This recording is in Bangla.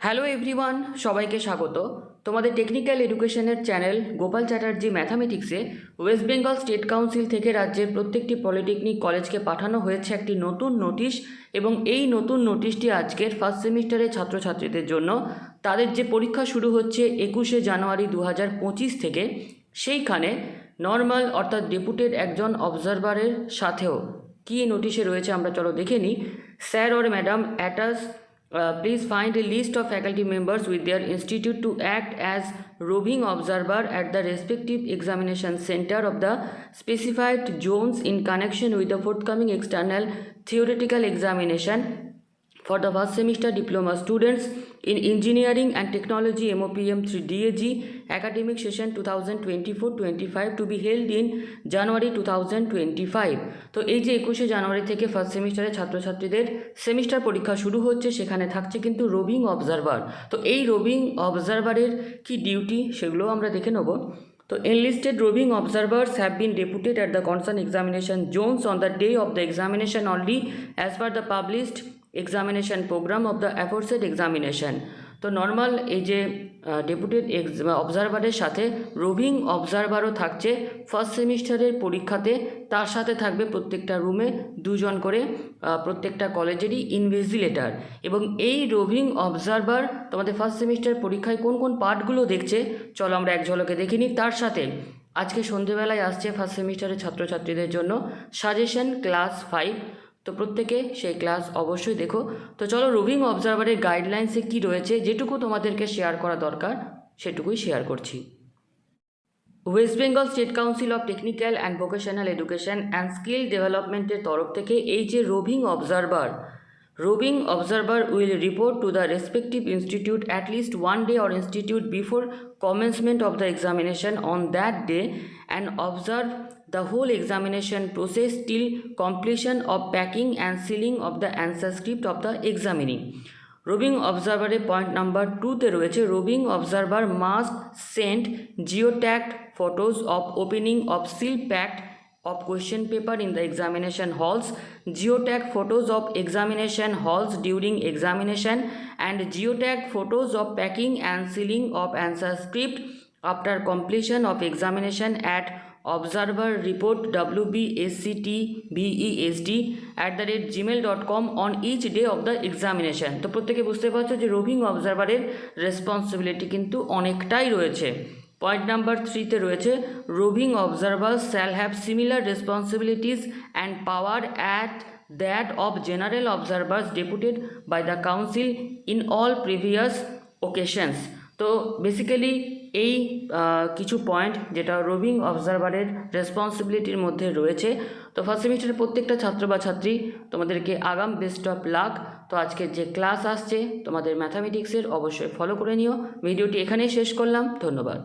হ্যালো এভরিওয়ান সবাইকে স্বাগত। তোমাদের টেকনিক্যাল এডুকেশনের চ্যানেল গোপাল চ্যাটার্জি ম্যাথামেটিক্সে ওয়েস্ট বেঙ্গল স্টেট কাউন্সিল থেকে রাজ্যের প্রত্যেকটি পলিটেকনিক কলেজকে পাঠানো হয়েছে একটি নতুন নোটিশ এবং এই নতুন নোটিশটি আজকের ফার্স্ট সেমিস্টারের ছাত্রছাত্রীদের জন্য। তাদের যে পরীক্ষা শুরু হচ্ছে একুশে জানুয়ারি দু হাজার পঁচিশ থেকে, সেইখানে নর্মাল অর্থাৎ ডেপুটেড একজন অবজারভারের সাথেও কী নোটিশে রয়েছে আমরা চলো দেখে নিই। স্যার ওর ম্যাডাম অ্যাটাস Uh, please find a list of faculty members with their institute to act as roving observer at the respective examination center of the specified zones in connection with the forthcoming external theoretical examination for the first semester diploma students in engineering and technology MOPM 3 DAG academic session 2024-25 to be held in January 2025 তো এই যে একুশে জানুয়ারি থেকে ফার্স্ট সেমিস্টারের ছাত্রছাত্রীদের সেমিস্টার পরীক্ষা শুরু হচ্ছে সেখানে থাকছে কিন্তু রোবিং অবজারভার তো এই রোবিং অবজারভারের কি ডিউটি সেগুলো আমরা দেখে নেব তো enlisted roving observers have been deputed at the concerned examination zones on the day of the examination only as per the published examination programme of the aforesaid examination. তো নর্মাল এই যে ডেপুটেড অবজারভারের সাথে রোভিং অবজারভারও থাকছে ফার্স্ট সেমিস্টারের পরীক্ষাতে, তার সাথে থাকবে প্রত্যেকটা রুমে দুজন করে প্রত্যেকটা কলেজেরই ইনভেজিলেটার এবং এই রোভিং অবজারভার তোমাদের ফার্স্ট সেমিস্টার পরীক্ষায় কোন কোন পার্টগুলো দেখছে, চলো আমরা এক ঝলকে দেখে নিই। তার সাথে আজকে সন্ধেবেলায় আসছে ফার্স্ট সেমিস্টারের ছাত্রছাত্রীদের জন্য সাজেশন ক্লাস ফাইভ তো প্রত্যেকে সেই ক্লাস অবশ্যই দেখো। তো চলো রোভিং অবজারভারের গাইডলাইন্সে কী রয়েছে, যেটুকু তোমাদেরকে শেয়ার করা দরকার, সেটুকুই শেয়ার করছি। West Bengal state council of technical and vocational education and skill ডেভেলপমেন্টের তরফ থেকে এই যে roving observer roving observer will report to the respective institute at least one day or institute before commencement of the examination on that day and observe the whole examination process till completion of packing and sealing of the answer script of the examining রোবিং অবজারভারের পয়েন্ট নাম্বার টুতে রয়েছে রোবিং observer must send geotagged photos of opening of seal packet of question paper in the examination halls, geotag photos of examination halls during examination, and geotag photos of packing and sealing of answer script after completion of examination at observer at the rate Gmail dot com on each day of the examination. তো প্রত্যেকে বুঝতে পারছ যে রোভিং অবজারভারের রেসপন্সিবিলিটি কিন্তু অনেকটাই রয়েছে। পয়েন্ট নাম্বার থ্রিতে রয়েছে roving observers shall have similar responsibilities and power at that of general observers deputed by the council in all previous occasions তো বেসিক্যালি এই কিছু পয়েন্ট যেটা রোভিং অবজারভারের রেসপন্সিবিলিটির মধ্যে রয়েছে, তো ফার্স্ট সেমিস্টারের প্রত্যেকটা ছাত্র বা ছাত্রী তোমাদেরকে আগাম বেস্ট অফ লাক তো আজকে যে ক্লাস আসছে, তোমাদের ম্যাথামেটিক্সের অবশ্যই ফলো করে নিও। ভিডিওটি এখানেই শেষ করলাম, ধন্যবাদ।